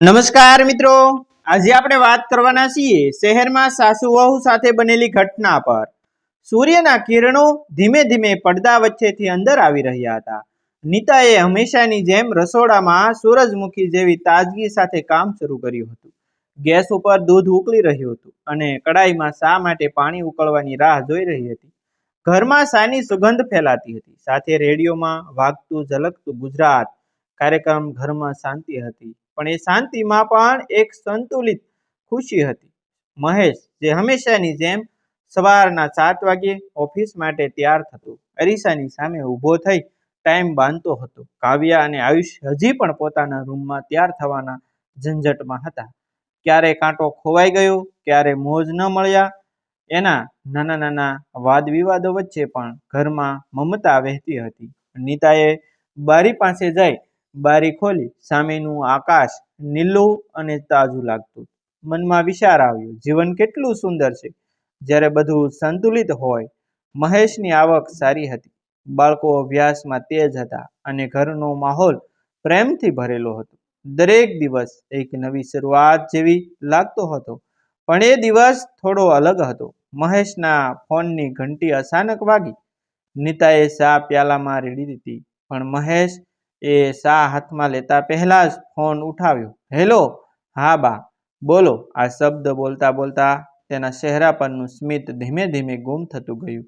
નમસ્કાર મિત્રો. આજે આપણે વાત કરવાના છીએ શહેરમાં સાસુ વહુ સાથે બનેલી ઘટના પર. સૂર્યના કિરણો ધીમે ધીમે પડદા વચ્ચેથી અંદર આવી રહ્યા હતા. નીતાએ હંમેશાની જેમ રસોડામાં સૂરજમુખી જેવી તાજગી સાથે કામ શરૂ કર્યું હતું. ગેસ ઉપર દૂધ ઉકળી રહ્યું હતું અને કડાઈમાં શા માટે પાણી ઉકળવાની રાહ જોઈ રહી હતી. ઘરમાં શાની સુગંધ ફેલાતી હતી. સાથે રેડિયોમાં વાગતું ઝલકતું ગુજરાત કાર્યક્રમ ઘરમાં શાંતિ હતી. પણ એ શાંતિમાં પણ એક સંતુલિત ખુશી હતી. મહેશ, જે હંમેશાની જેમ સવારના સાત વાગ્યે ઓફિસ માટે તૈયાર થતો, અરીસાની સામે ઊભો થઈ ટાઈમ બાંધતો હતો. કાવ્યા અને આયુષ હજી પણ પોતાના રૂમમાં તૈયાર થવાના ઝંઝટમાં હતા. ક્યારે કાંટો ખોવાઈ ગયો, ક્યારે મોજ ન મળ્યા, એના નાના નાના વાદ વિવાદો વચ્ચે પણ ઘરમાં મમતા વહેતી હતી. નીતાએ બારી પાસે જઈ બારી ખોલી, સામેનું આકાશ નીલું અને તાજું લાગતું. મનમાં વિચાર આવ્યો, જીવન કેટલું સુંદર છે. જ્યારે બધું સંતુલિત હોય, મહેશની આવક સારી હતી. બાળકો અભ્યાસમાં તેજ હતા અને ઘરનો માહોલ પ્રેમથી ભરેલો હતો. દરેક દિવસ એક નવી શરૂઆત જેવી લાગતો હતો. પણ એ દિવસ થોડો અલગ હતો. મહેશના ફોનની ઘંટી અચાનક વાગી. નીતાએ સા પ્યાલામાં રેડી દીધી, પણ મહેશ એ શા હાથમાં લેતા પહેલા જ ફોન ઉઠાવ્યો. હેલો. હા બા. બોલો. આ શબ્દ બોલતા બોલતા તેના ચહેરા પરનું સ્મિત ધીમે ધીમે ગુમ થતું ગયું.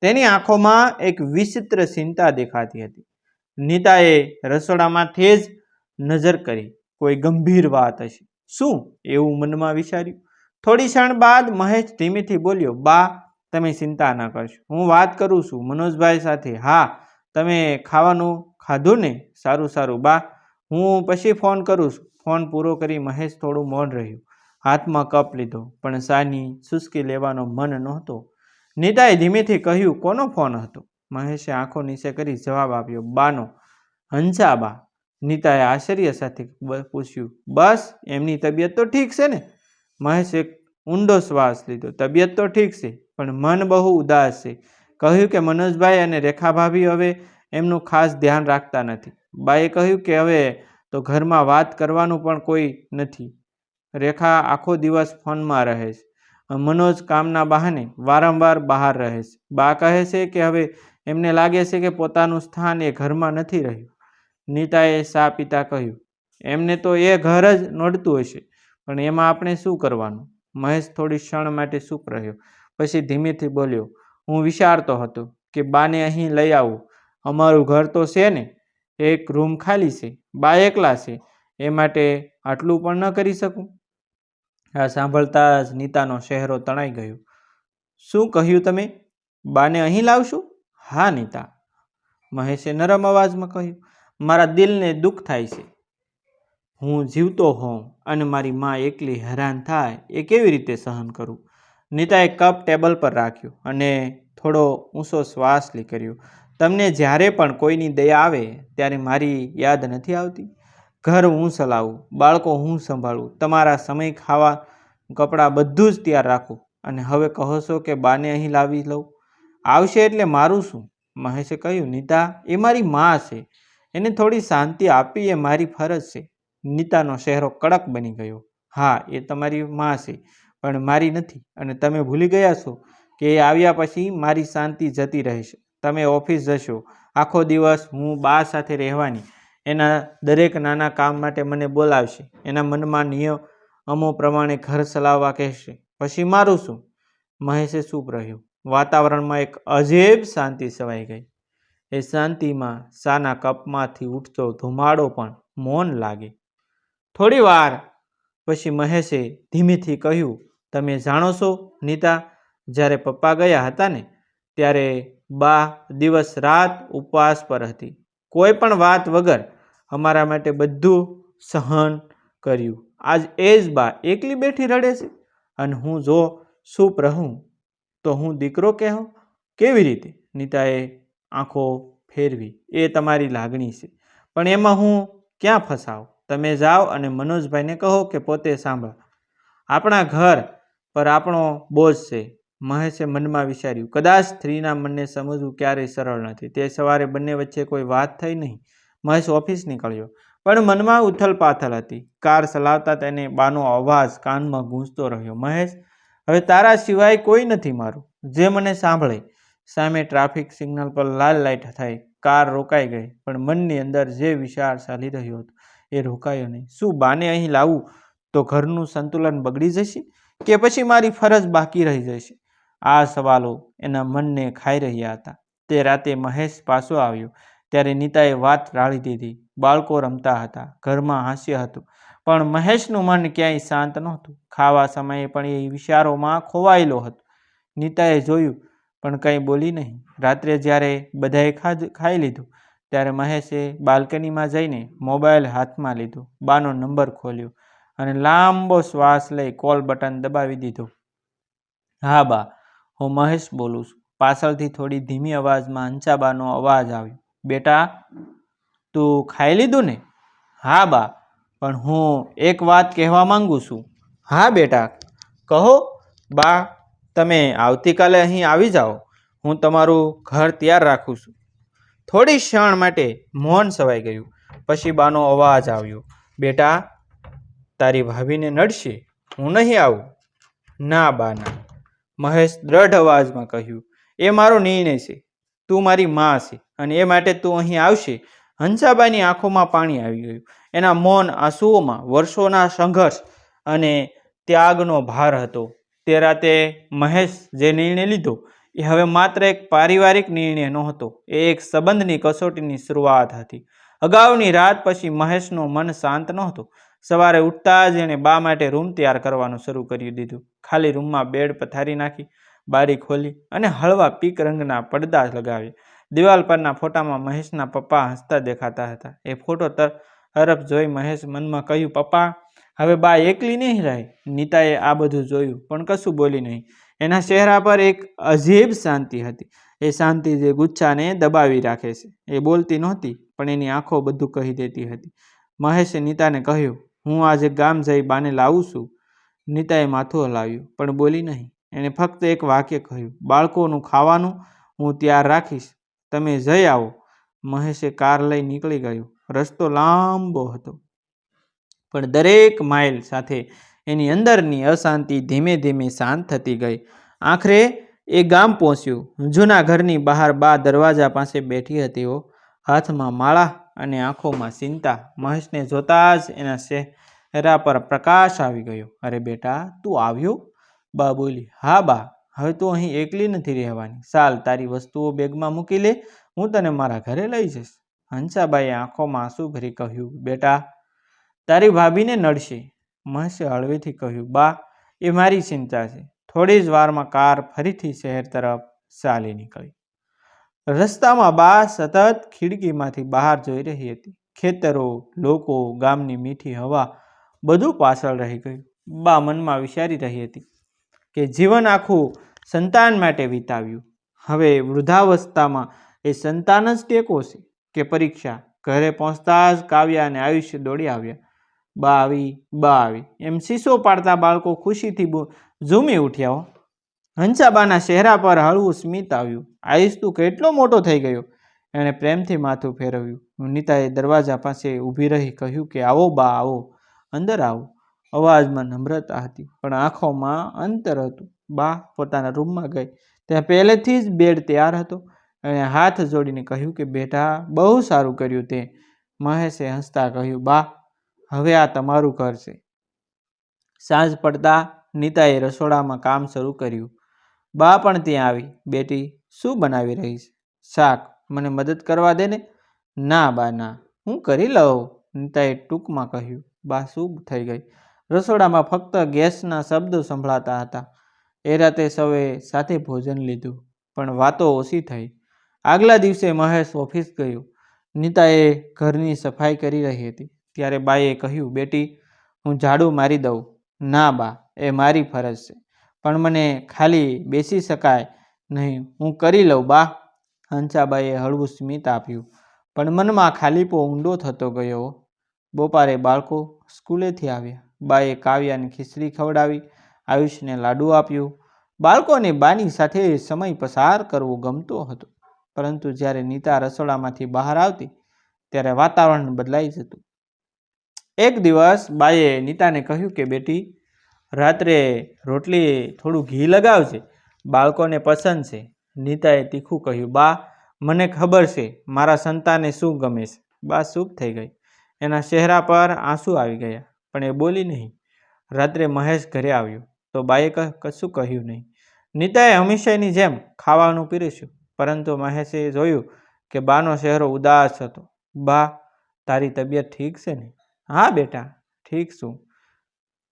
તેની આંખોમાં એક વિચિત્ર ચિંતા દેખાતી હતી. નીતાએ રસોડામાંથી જ નજર કરી. કોઈ ગંભીર વાત હશે. શું? એવું મનમાં વિચાર્યું. થોડી ક્ષણ બાદ મહેશ ધીમેથી બોલ્યો, બા, તમે ચિંતા ના કરશો. હું વાત કરું છું મનોજભાઈ સાથે. હા તમે ખાવાનું ખાધું ને? સારું સારું. બા, હું પછી ફોન કરું ફોન પૂરો કરી મહેશ થોડું મૌન રહ્યું. હાથમાં કપ લીધો, પણ સાની સુસ્કી લેવાનો મન નહોતો. નીતાએ ધીમેથી કહ્યું, કોનો ફોન હતો? મહેશે આંખો નીચે કરી જવાબ આપ્યો, બાનો. હંસાબા નીતાએ આશ્ચર્ય સાથે પૂછ્યું, બસ, એમની તબિયત તો ઠીક છે ને? મહેશે એક ઊંડો શ્વાસ લીધો, તબિયત તો ઠીક છે, પણ મન બહુ ઉદાસ છે. કહ્યું કે મનોજભાઈ અને રેખા ભાભી હવે એમનું ખાસ ધ્યાન રાખતા નથી. બાએ કહ્યું કે હવે તો ઘરમાં વાત કરવાનું પણ કોઈ નથી. રેખા આખો દિવસ ફોનમાં રહે છે. મનોજ કામના બહાને વારંવાર બહાર રહે છે. બા કહે છે કે હવે એમને લાગે છે કે પોતાનું સ્થાન એ ઘરમાં નથી રહ્યું. નીતાએ સા પિતા કહ્યું, એમને તો એ ઘર જ નડતું હશે, પણ એમાં આપણે શું કરવાનું? મહેશ થોડી ક્ષણ માટે ચૂપ રહ્યો, પછી ધીમેથી બોલ્યો હું વિચારતો હતો કે બાને અહીં લઈ આવું. અમારું ઘર તો છે ને, એક રૂમ ખાલી છે, બા એકલા છે, એ માટે આટલું પણ ન કરી શકું? આ સાંભળતા જ નીતાનો ચહેરો તણાઈ ગયો. શું કહ્યું તમે? બાને અહીં લાવશું? હા, નીતા. મહેશે નરમ અવાજમાં કહ્યું, મારા દિલને દુઃખ થાય છે. હું જીવતો હોઉં અને મારી માં એકલી હેરાન થાય, એ કેવી રીતે સહન કરું? નીતાએ કપ ટેબલ પર રાખ્યું અને થોડો ઊંચો શ્વાસ લી કર્યો તમને જ્યારે પણ કોઈની દયા આવે, ત્યારે મારી યાદ નથી આવતી? ઘર હું ચલાવું બાળકો હું સંભાળું તમારા સમય ખાવા, કપડાં બધું જ તૈયાર રાખું અને હવે કહો છો કે બાને અહીં લાવી લઉં? આવશે એટલે મારું શું? મહેશે કહ્યું, નીતા, એ મારી માં છે. એને થોડી શાંતિ આપી એ મારી ફરજ છે. નીતાનો ચહેરો કડક બની ગયો. હા, એ તમારી માં છે. પણ મારી નથી. અને તમે ભૂલી ગયા છો કે એ આવ્યા પછી મારી શાંતિ જતી રહેશે. તમે ઓફિસ જશો. આખો દિવસ હું બા સાથે રહેવાની. એના દરેક નાના કામ માટે મને બોલાવશે. એના મનમાં નિયમો પ્રમાણે ઘર ચલાવવા કહેશે. પછી મારું શું? મહેશે ચૂપ રહ્યું. વાતાવરણમાં એક અજેબ શાંતિ છવાઈ ગઈ. એ શાંતિમાં શાના કપમાંથી ઉઠતો ધુમાડો પણ મૌન લાગે. થોડી વાર પછી મહેશે ધીમેથી કહ્યું તમે જાણો છો, નીતા? જ્યારે પપ્પા ગયા હતા ને, ત્યારે બા દિવસ રાત ઉપવાસ પર હતી. કોઈ પણ વાત વગર અમારા માટે બધું સહન કર્યું. આજ એ જ બા એકલી બેઠી રડે છે? અને હું જો ચૂપ રહું, તો હું દીકરો કહેવું કેવી રીતે? નીતાએ આંખો ફેરવી. એ તમારી લાગણી છે. પણ એમાં હું ક્યાં ફસાવ તમે જાઓ અને મનોજભાઈને કહો કે પોતે સાંભળો. આપણા ઘર પર આપણો બોજ છે, મહેશે મનમાં વિચાર્યું, કદાચ સ્ત્રીના મનને સમજવું ક્યારેય સરળ નથી. તે સવારે બંને વચ્ચે કોઈ વાત થઈ નહીં. મહેશ ઓફિસ નીકળ્યો, પણ મનમાં ઉથલ પાથલ હતી. કાર ચલાવતા તેને બાનો અવાજ કાનમાં ગૂંજતો રહ્યો, મહેશ, હવે તારા સિવાય કોઈ નથી મારું. જે મને સાંભળે. સામે ટ્રાફિક સિગ્નલ પર લાલ લાઇટ થઈ, કાર રોકાઈ ગઈ, પણ મનની અંદર જે વિચાર ચાલી રહ્યો હતો એ રોકાયો નહીં. શું બાને અહીં લાવું? તો ઘરનું સંતુલન બગડી જશે? કે પછી મારી ફરજ બાકી રહી જશે? આ સવાલો એના મનને ખાઈ રહ્યા હતા. તે રાતે મહેશ પાછો આવ્યો. ત્યારે નીતાએ વાત ટાળી દીધી. બાળકો રમતા હતા. ઘરમાં હાસ્ય હતું. પણ મહેશનું મન ક્યાંય શાંત નહોતું. ખાવા સમયે પણ એ વિચારોમાં ખોવાયેલો હતો. નીતાએ જોયું, પણ કંઈ બોલી નહીં. રાત્રે જ્યારે બધાએ ખાધ, ખાઈ લીધું, ત્યારે મહેશે બાલ્કનીમાં જઈને મોબાઈલ હાથમાં લીધો. બાનો નંબર ખોલ્યો. અને લાંબો શ્વાસ લઈ કોલ બટન દબાવી દીધો. હા બા, હું મહેશ બોલું છું. પાછળથી થોડી ધીમી અવાજમાં અંચાબાનો અવાજ આવ્યો. બેટા, તું ખાઈ લીધું ને? હા બા, પણ હું એક વાત કહેવા માંગુ છું. હા બેટા. કહો, બા, તમે આવતીકાલે અહીં આવી જાઓ. હું તમારું ઘર તૈયાર રાખું છું. થોડી ક્ષણ માટે મૌન સવાઈ ગયું. પછી બાનો અવાજ આવ્યો. બેટા તારી ભાભીને નડશે? હું નહીં આવું. ના બા ના મહેશ દ્રઢ અવાજમાં કહ્યું, એ મારો નિર્ણય છે. તું મારી માં છે અને એ માટે તું અહીં આવશે. હંસાબાઈની આંખોમાં પાણી આવી ગયું. એના મૌન આંસુઓમાં વર્ષોના સંઘર્ષ અને ત્યાગનો ભાર હતો. તે રાતે મહેશ જે નિર્ણય લીધો, એ હવે માત્ર એક પારિવારિક નિર્ણય નહોતો, એ એક સંબંધની કસોટીની શરૂઆત હતી. અગાઉની રાત પછી મહેશનું મન શાંત નહોતું. સવારે ઉઠતા જ એણે બા માટે રૂમ તૈયાર કરવાનું શરૂ કરી દીધું. ખાલી રૂમમાં બેડ પથારી નાખી, બારી ખોલી અને હળવા પીક રંગના પડદા લગાવ્યા. દિવાલ પરના ફોટામાં મહેશના પપ્પા હસતા દેખાતા હતા. એ ફોટો તરફ જોઈ મહેશ મનમાં કહ્યું, પપ્પા, હવે બા એકલી નહીં રહે. નીતાએ આ બધું જોયું, પણ કશું બોલી નહીં. એના ચહેરા પર એક અજીબ શાંતિ હતી. એ શાંતિ જે ગુચ્છાને દબાવી રાખે છે. એ બોલતી નહોતી, પણ એની આંખો બધું કહી દેતી હતી. મહેશે નીતાને કહ્યું હું આજે ગામ જઈ બાને લાવું છું. નીતાએ માથું હલાવ્યું, પણ બોલી નહીં. એણે ફક્ત એક વાક્ય કહ્યું, બાળકોનું ખાવાનું હું તૈયાર રાખીશ. તમે જઈ આવો. મહેશે કાર લઈ નીકળી ગયો. રસ્તો લાંબો હતો. પણ દરેક માઇલ સાથે એની અંદરની અશાંતિ ધીમે ધીમે શાંત થતી ગઈ. આખરે એ ગામ પહોંચ્યું. જૂના ઘરની બહાર બા દરવાજા પાસે બેઠી હતી હાથમાં માળા અને આંખોમાં ચિંતા મહેશને જોતા જ એના ચહેરા પર પ્રકાશ આવી ગયો. અરે બેટા, તું આવ્યો? બા બોલી, હા બા, હવે તું અહીં એકલી નથી રહેવાની. ચાલ, તારી વસ્તુઓ બેગમાં મૂકી લે, હું તને મારા ઘરે લઈ જઈશ. હંસાબાઈએ આંખોમાં આંસુ ભરી કહ્યું, બેટા, તારી ભાભીને નડશે. મહેશે હળવેથી કહ્યું, બા, એ મારી ચિંતા છે. થોડી જ વારમાં કાર ફરીથી શહેર તરફ ચાલી નીકળી. રસ્તામાં બા સતત ખીડકીમાંથી બહાર જોઈ રહી હતી. ખેતરો, લોકો, ગામની મીઠી હવા બધું પાછળ રહી ગયું. બા મનમાં વિચારી રહી હતી કે જીવન આખું સંતાન માટે વિતાવ્યું. હવે વૃદ્ધાવસ્થામાં એ સંતાન જ ટેકો છે કે પરીક્ષા, ઘરે પહોંચતા જ કાવ્યા અને આયુષ્ય દોડી આવ્યા. બા આવી બા આવી. એમ શીશો પાડતા બાળકો ખુશીથી ઝૂમી ઉઠ્યા હંસાબાના ચહેરા પર હળવું સ્મિત આવ્યું. આયુષ તું કેટલો મોટો થઈ ગયો? એણે પ્રેમથી માથું ફેરવ્યું. નીતાએ દરવાજા પાસે ઊભી રહી કહ્યું કે, આવો બા, આવો. અંદર આવો. અવાજમાં નમ્રતા હતી, પણ આંખોમાં અંતર હતું. બા પોતાના રૂમમાં ગઈ. ત્યાં પહેલેથી જ બેડ તૈયાર હતો. એણે હાથ જોડીને કહ્યું કે, બેટા, બહુ સારું કર્યું તે. મહેશે હસતા કહ્યું, બા, હવે આ તમારું ઘર છે. સાંજ પડતા નીતાએ રસોડામાં કામ શરૂ કર્યું. બા પણ ત્યાં આવી. બેટી, શું બનાવી રહી છે શાક, મને મદદ કરવા દે ને? ના, બા, ના. હું કરી લઉં. નીતાએ ટૂંકમાં કહ્યું. બા શું થઈ ગઈ. રસોડામાં ફક્ત ગેસના શબ્દો સંભળાતા હતા. એ રાતે સૌએ સાથે ભોજન લીધું, પણ વાતો ઓછી થઈ. આગલા દિવસે મહેશ ઓફિસ ગયો. નીતાએ ઘરની સફાઈ કરી રહી હતી. ત્યારે બાએ કહ્યું, બેટી, હું ઝાડુ મારી દઉં. ના, બા, એ મારી ફરજ છે. પણ મને ખાલી બેસી શકાય નહીં. હું કરી લઉં, બા. હંસાબાઈએ હળવું સ્મિત આપ્યું. પણ મનમાં ખાલીપો ઊંડો થતો ગયો બપોરે બાળકો સ્કૂલેથી આવ્યા. બાએ કાવ્યાને ખીચડી ખવડાવી, આયુષને લાડુ આપ્યું. બાળકોને બાની સાથે સમય પસાર કરવો ગમતો હતો. પરંતુ જ્યારે નીતા રસોડામાંથી બહાર આવતી, ત્યારે વાતાવરણ બદલાઈ જતું. એક દિવસ બાએ નીતાને કહ્યું કે, બેટી રાત્રે રોટલી થોડું ઘી લગાવજે, બાળકોને પસંદ છે. નીતાએ તીખું કહ્યું, બા, મને ખબર છે, મારા સંતાને શું ગમે છે. બા ચૂપ થઈ ગઈ. એના ચહેરા પર આંસુ આવી ગયા, પણ એ બોલી નહીં. રાત્રે મહેશ ઘરે આવ્યો, તો બાએ કશું કહ્યું નહીં. નીતાએ હંમેશાની જેમ ખાવાનું પીરસ્યું, પરંતુ મહેશે જોયું કે બાનો ચહેરો ઉદાસ હતો. બા, તારી તબિયત ઠીક છે ને? હા બેટા, ઠીક છું.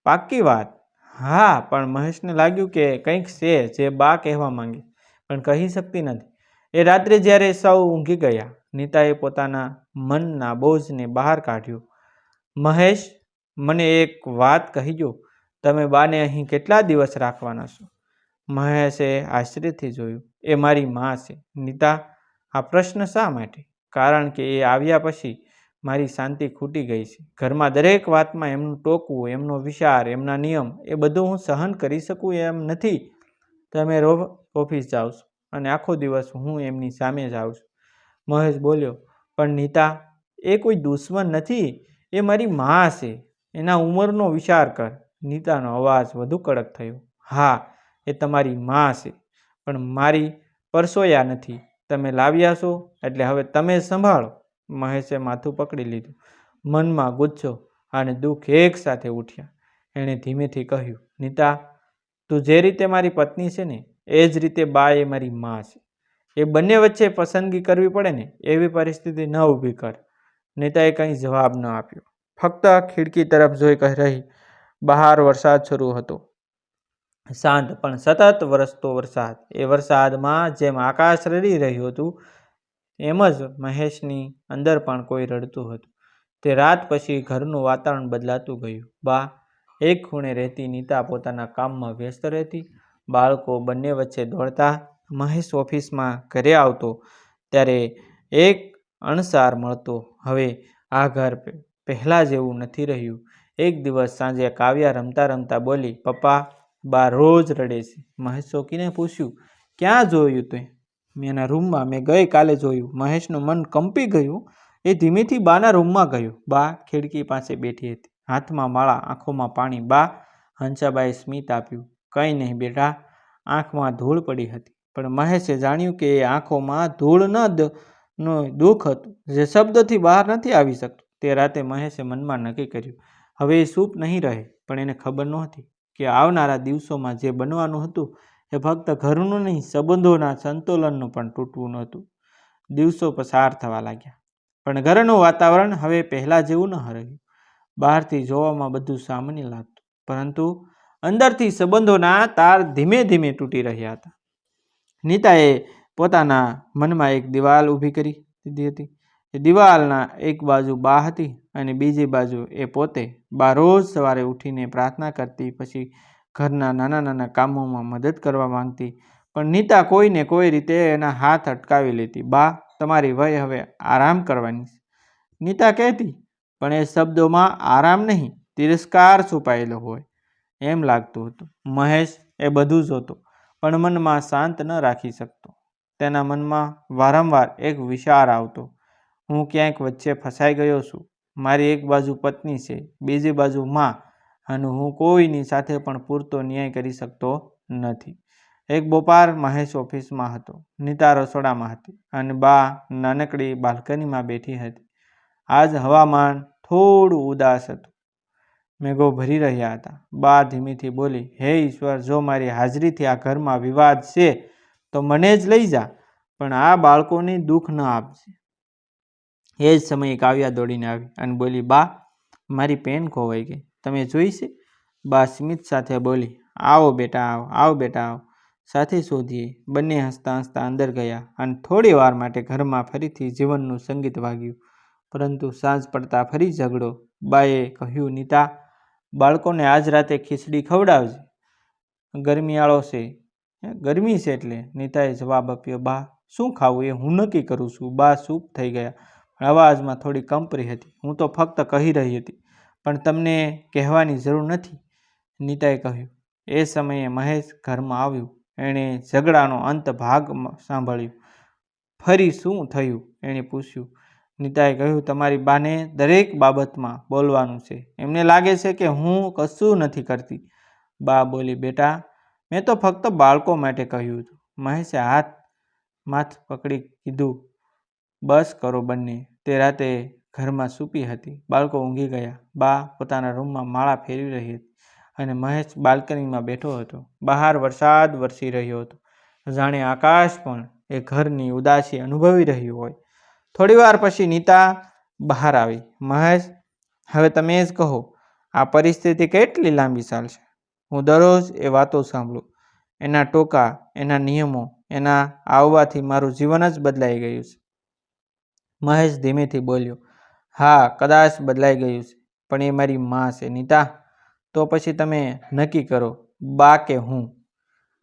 પાક્કી વાત હા, પણ મહેશને લાગ્યું કે કંઈક છે જે બા કહેવા માંગે, પણ કહી શકતી નથી. એ રાત્રે જ્યારે સૌ ઊંઘી ગયા, નીતાએ પોતાના મનના બોજને બહાર કાઢ્યો. મહેશ, મને એક વાત કહીજો તમે બાને અહીં કેટલા દિવસ રાખવાના છો? મહેશે આશ્ચર્યથી જોયું. એ મારી માં છે. નીતા, આ પ્રશ્ન શા માટે? કારણ કે એ આવ્યા પછી મારી શાંતિ ખૂટી ગઈ છે. ઘરમાં દરેક વાતમાં એમનું ટોકવું, એમનો વિચાર, એમના નિયમ, એ બધું હું સહન કરી શકું એમ નથી. તમે રોજ ઓફિસ જાઓ છો અને આખો દિવસ હું એમની સામે જાઉં છું. મહેશ બોલ્યો, પણ નીતા, એ કોઈ દુશ્મન નથી. એ મારી માં છે. એના ઉંમરનો વિચાર કર. નીતાનો અવાજ વધુ કડક થયો. હા, એ તમારી માં છે, પણ મારી પરસોયા નથી. તમે લાવ્યા છો, એટલે હવે તમે સંભાળો. મહેશે માથું પકડી લીધું. મનમાં ગુસ્સો અને દુઃખ એક સાથે ઉઠ્યા. એણે ધીમેથી કહ્યું, નીતા, તું જે રીતે મારી પત્ની છે ને, એ જ રીતે બા એ મારી માં છે. એ બંને વચ્ચે પસંદગી કરવી પડે ને, એવી પરિસ્થિતિ ન ઊભી કર. નીતાએ કંઈ જવાબ ન આપ્યો. ફક્ત ખિડકી તરફ જોઈ કહી રહી, બહાર વરસાદ શરૂ હતો. શાંત પણ સતત વરસતો વરસાદ. એ વરસાદમાં જેમ આકાશ રડી રહ્યું હતું એમ જ મહેશની અંદર પણ કોઈ રડતું હતું. તે રાત પછી ઘરનું વાતાવરણ બદલાતું ગયું. બા, એક ખૂણે રહેતી નીતા પોતાના કામમાં વ્યસ્ત રહેતી. બાળકો બંને વચ્ચે દોડતા મહેશ ઓફિસમાં ઘરે આવતો, ત્યારે એક અણસાર મળતો. હવે આ ઘર પહેલાં જેવું નથી રહ્યું. એક દિવસ સાંજે કાવ્યા રમતા રમતા બોલી, પપ્પા, બા રોજ રડે છે. મહેશ ચોકીને પૂછ્યું, ક્યાં જોયું તે? મેં એના રૂમમાં, મેં ગઈકાલે જોયું, મહેશનું મન કંપી ગયું. એ ધીમેથી બાના રૂમમાં ગયું. બા ખિડકી પાસે બેઠી હતી. હાથમાં માળા, આંખોમાં પાણી. બા હંસાબાએ સ્મિત આપ્યું. કંઈ નહીં બેટા, આંખમાં ધૂળ પડી હતી. પણ મહેશે જાણ્યું કે એ આંખોમાં ધૂળ ન નો દુઃખ હતું. જે શબ્દથી બહાર નથી આવી શકતું. તે રાતે મહેશે મનમાં નક્કી કર્યું. હવે એ સૂપ નહીં રહે, પણ એને ખબર નહોતી કે આવનારા દિવસોમાં જે બનવાનું હતું એ ફક્ત ઘરનું નહીં, સંબંધોના સંતુલનનું પણ તૂટવું નહોતું. દિવસો પસાર થવા લાગ્યા. પણ ઘરનું વાતાવરણ હવે પહેલાં જેવું ન રહ્યું. બહારથી જોવામાં બધું સામાન્ય લાગતું, પરંતુ અંદરથી સંબંધોના તાર ધીમે ધીમે તૂટી રહ્યા હતા. નીતાએ પોતાના મનમાં એક દિવાલ ઊભી કરી દીધી હતી. એ દિવાલના એક બાજુ બા હતી અને બીજી બાજુ એ પોતે બા રોજ સવારે ઉઠીને પ્રાર્થના કરતી, પછી ઘરના નાના નાના કામોમાં મદદ કરવા માંગતી. પણ નીતા કોઈને કોઈ રીતે એના હાથ અટકાવી લેતી. બા, તમારી વય હવે આરામ કરવાની છે. નીતા કહેતી, પણ એ શબ્દોમાં આરામ નહીં, તિરસ્કાર છુપાયેલો હોય. એમ લાગતું હતું. મહેશ, એ બધું જોતો, પણ મનમાં શાંત ન રાખી શકતો. તેના મનમાં વારંવાર એક વિચાર આવતો. હું ક્યાંક વચ્ચે ફસાઈ ગયો છું. મારી એક બાજુ પત્ની છે, બીજી બાજુ માં અને હું કોઈની સાથે પણ પૂરતો ન્યાય કરી શકતો નથી. એક બપોર મહેશ ઓફિસમાં હતો. નીતા રસોડામાં હતી અને બા નાનકડી બાલ્કનીમાં બેઠી હતી. આજ હવામાન થોડું ઉદાસ હતું. મેઘો ભરી રહ્યા હતા. બા ધીમેથી બોલી, હે ઈશ્વર, જો મારી હાજરીથી આ ઘરમાં વિવાદ છે, તો મને જ લઈ જા, પણ આ બાળકોને દુઃખ ન આપજે. એ જ સમયે કાવ્યા દોડીને આવી અને બોલી, બા, મારી પેન ખોવાઈ ગઈ. તમે જોઈ છે? બા સ્મિત સાથે બોલી, આવો બેટા, આવો આવો બેટા, આવો. સાથે શોધીએ, બંને હસતા હસતા અંદર ગયા અને થોડી વાર માટે ઘરમાં ફરીથી જીવનનું સંગીત વાગ્યું. પરંતુ સાંજ પડતા ફરી ઝઘડો. બાએ કહ્યું, નીતા, બાળકોને આજ રાતે ખીચડી ખવડાવજે. ગરમીયાળો છે. ગરમી છે એટલે? નીતાએ જવાબ આપ્યો, બા, શું ખાવું એ હું નક્કી કરું છું. બા સૂપ થઈ ગયા. અવાજમાં થોડી કંપરી હતી. હું તો ફક્ત કહી રહી હતી. પણ તમને કહેવાની જરૂર નથી. નીતાએ કહ્યું, એ સમયે મહેશ ઘરમાં આવ્યું. એણે ઝઘડાનો અંત ભાગ સાંભળ્યો. ફરી શું થયું? એણે પૂછ્યું. નીતાએ કહ્યું, તમારી બાને દરેક બાબતમાં બોલવાનું છે. એમને લાગે છે કે હું કશું નથી કરતી. બા બોલી, બેટા, મેં તો ફક્ત બાળકો માટે કહ્યું હતું. મહેશે હાથ, માથ પકડી કીધું, બસ કરો બંને. તે રાતે ઘરમાં સૂપી હતી. બાળકો ઊંઘી ગયા. બા પોતાના રૂમમાં માળા ફેરવી રહી હતી અને મહેશ બાલ્કનીમાં બેઠો હતો. બહાર વરસાદ વરસી રહ્યો હતો. જાણે આકાશ પણ એ ઘરની ઉદાસી અનુભવી રહ્યું હોય. થોડીવાર પછી નીતા બહાર આવી. મહેશ, હવે તમે જ કહો, આ પરિસ્થિતિ કેટલી લાંબી ચાલશે? હું દરરોજ એ વાતો સાંભળું. એના ટોકા, એના નિયમો, એના આવવાથી મારું જીવન જ બદલાઈ ગયું છે. મહેશ ધીમેથી બોલ્યો હા, કદાચ બદલાઈ ગયું છે, પણ એ મારી માં છે, નીતા. તો પછી તમે નક્કી કરો, બા કે હું?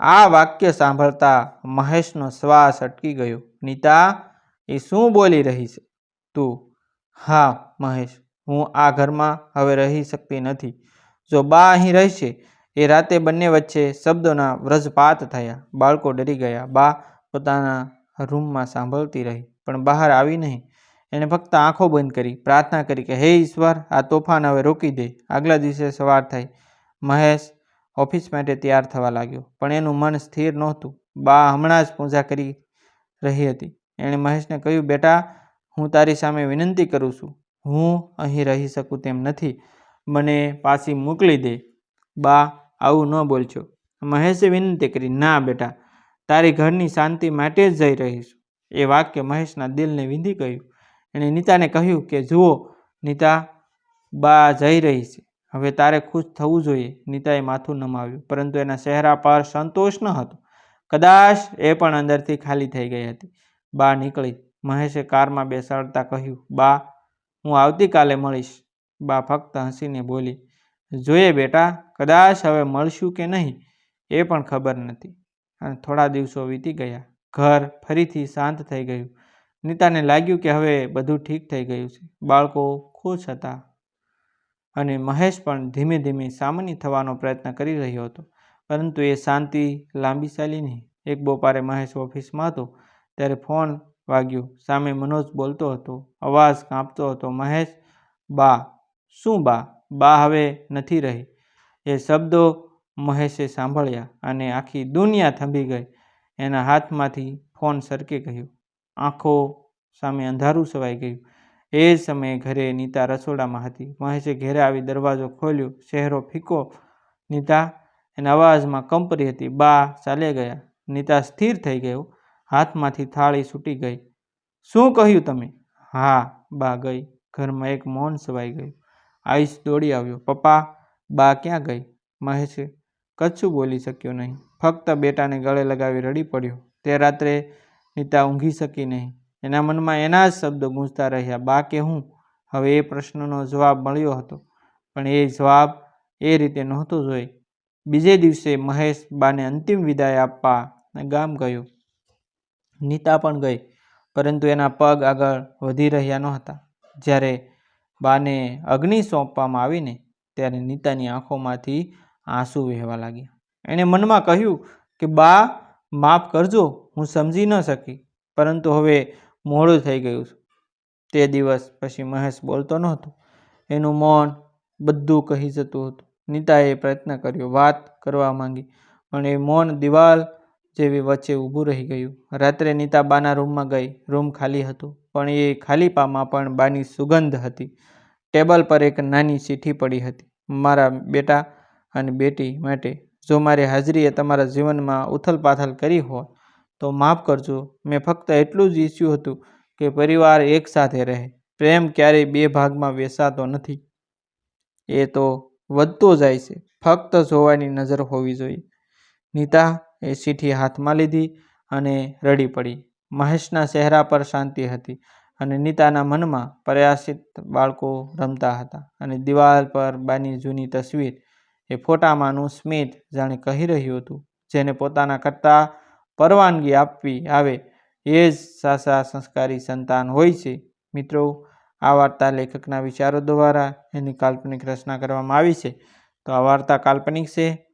આ વાક્ય સાંભળતા મહેશનો શ્વાસ અટકી ગયો. નીતા, એ શું બોલી રહી છે? તું? હા, મહેશ, હું આ ઘરમાં હવે રહી શકતી નથી. જો બા અહીં રહેશે, એ રાતે બંને વચ્ચે શબ્દોના વ્રજપાત થયા. બાળકો ડરી ગયા. બા પોતાના રૂમમાં સાંભળતી રહી, પણ બહાર આવી નહીં. એણે ફક્ત આંખો બંધ કરી પ્રાર્થના કરી કે, હે ઈશ્વર, આ તોફાન હવે રોકી દે. આગલા દિવસે સવાર થઈ મહેશ ઓફિસ માટે તૈયાર થવા લાગ્યો, પણ એનું મન સ્થિર નહોતું. બા હમણાં જ પૂજા કરી રહી હતી. એણે મહેશને કહ્યું, બેટા, હું તારી સામે વિનંતી કરું છું. હું અહીં રહી શકું તેમ નથી. મને પાછી મોકલી દે. બા આવું ન બોલજો. મહેશે વિનંતી કરી, ના, બેટા, તારી ઘરની શાંતિ માટે જ જઈ રહીશ. એ વાક્ય મહેશના દિલને વિંધી ગયું. એણે નીતાને કહ્યું કે, જુઓ, નીતા બા જઈ રહી છે. હવે તારે ખુશ થવું જોઈએ. નીતાએ માથું નમાવ્યું, પરંતુ એના ચહેરા પર સંતોષ ન હતો. કદાચ એ પણ અંદરથી ખાલી થઈ ગઈ હતી. બા નીકળી. મહેશે કારમાં બેસાડતા કહ્યું, બા, હું આવતીકાલે મળીશ. બા ફક્ત હસીને બોલી, જોઈએ બેટા, કદાચ હવે મળશું કે નહીં, એ પણ ખબર નથી. અને થોડા દિવસો વીતી ગયા. ઘર ફરીથી શાંત થઈ ગયું. નીતાને લાગ્યું કે હવે બધું ઠીક થઈ ગયું છે. બાળકો ખુશ હતા અને મહેશ પણ ધીમે ધીમે સામાન્ય થવાનો પ્રયત્ન કરી રહ્યો હતો. પરંતુ એ શાંતિ લાંબી ચાલી નહીં. એક બપોરે મહેશ ઓફિસમાં હતો ત્યારે ફોન વાગ્યો. સામે મનોજ બોલતો હતો. અવાજ કાંપતો હતો. મહેશ, બા, શું બા? બા હવે નથી રહી. એ શબ્દો મહેશે સાંભળ્યા અને આખી દુનિયા થંભી ગઈ. એના હાથમાંથી ફોન સરકી ગયો. આંખો સામે અંધારું છવાઈ ગયું. એ સમયે ઘરે નીતા રસોડામાં હતી. મહેશે ઘેરે આવી દરવાજો ખોલ્યો. ચહેરો ફીકો. નીતા એના અવાજમાં કંપરી હતી. બા ચાલે ગયા. નીતા સ્થિર થઈ ગયો હાથમાંથી થાળી છૂટી ગઈ. શું કહ્યું તમે? હા. બા ગઈ. ઘરમાં એક મૌન સવાઈ ગયું. આયુષ દોડી આવ્યો. પપ્પા, બા ક્યાં ગઈ? મહેશે કચ્છું બોલી શક્યો નહીં. ફક્ત બેટાને ગળે લગાવી રડી પડ્યો. તે રાત્રે નીતા ઊંઘી શકી નહીં. એના મનમાં એના જ શબ્દો ગૂંજતા રહ્યા. બા કે હું? હવે એ પ્રશ્નનો જવાબ મળ્યો હતો. પણ એ જવાબ એ રીતે નહોતો જોઈ. બીજે દિવસે મહેશ બાને અંતિમ વિદાય આપવા ગામ ગયો. નીતા પણ ગઈ, પરંતુ એના પગ આગળ વધી રહ્યા નહોતા. જ્યારે બાને અગ્નિ સોંપવામાં આવીને ત્યારે નીતાની આંખોમાંથી આંસુ વહેવા લાગ્યા. એણે મનમાં કહ્યું કે, બા માફ કરજો, હું સમજી ન શકી, પરંતુ હવે મોડું થઈ ગયું છે. તે દિવસ પછી મહેશ બોલતો નહોતો. એનું મૌન બધું કહી જતું હતું. નીતાએ પ્રયત્ન કર્યો, વાત કરવા માંગી, પણ એ મૌન દિવાલ જેવી વચ્ચે ઊભું રહી ગયું. રાત્રે નીતા બાના રૂમમાં ગઈ, રૂમ ખાલી હતો, પણ એ ખાલીપામાં પણ બાની સુગંધ હતી. ટેબલ પર એક નાની ચીઠી પડી હતી, મારા બેટા અને બેટી માટે જો મારી હાજરીએ તમારા જીવનમાં ઉથલપાથલ કરી હોય તો માફ કરજો. મેં ફક્ત એટલું જ ઈચ્છ્યું હતું કે પરિવાર એકસાથે રહે. પ્રેમ ક્યારેય બે ભાગમાં વેસાતો નથી. એ તો વધતો જાય છે. ફક્ત જોવાની નજર હોવી જોઈએ. નીતા એ ચીઠી હાથમાં લીધી અને રડી પડી. મહેશના ચહેરા પર શાંતિ હતી અને નીતાના મનમાં પ્રયાસિત બાળકો રમતા હતા અને દિવાલ પર બાની જૂની તસવીર એ ફોટામાંનું સ્મિત જાણે કહી રહ્યું હતું, જેને પોતાના કરતાં પરવાનગી આપવી આવે એ જ સાસા સંસ્કારી સંતાન હોય છે. મિત્રો, આ વાર્તા લેખકના વિચારો દ્વારા એની કાલ્પનિક રચના કરવામાં આવી છે. તો આ વાર્તા કાલ્પનિક છે.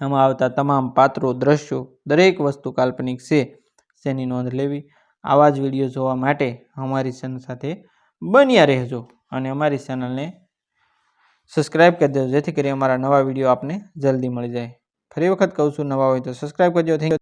આમાં આવતા તમામ પાત્રો, દ્રશ્યો, દરેક વસ્તુ કાલ્પનિક છે. તેની નોંધ લેવી? આવા જ વીડિયો જોવા માટે અમારી ચેનલ સાથે બન્યા રહેજો અને અમારી ચેનલને સબસ્ક્રાઈબ કરી દેજો, જેથી કરી અમારા નવા વીડિયો આપને જલ્દી મળી જાય. ફરી વખત કહું છું, નવા હોય તો સબસ્ક્રાઈબ કરજો. થેન્ક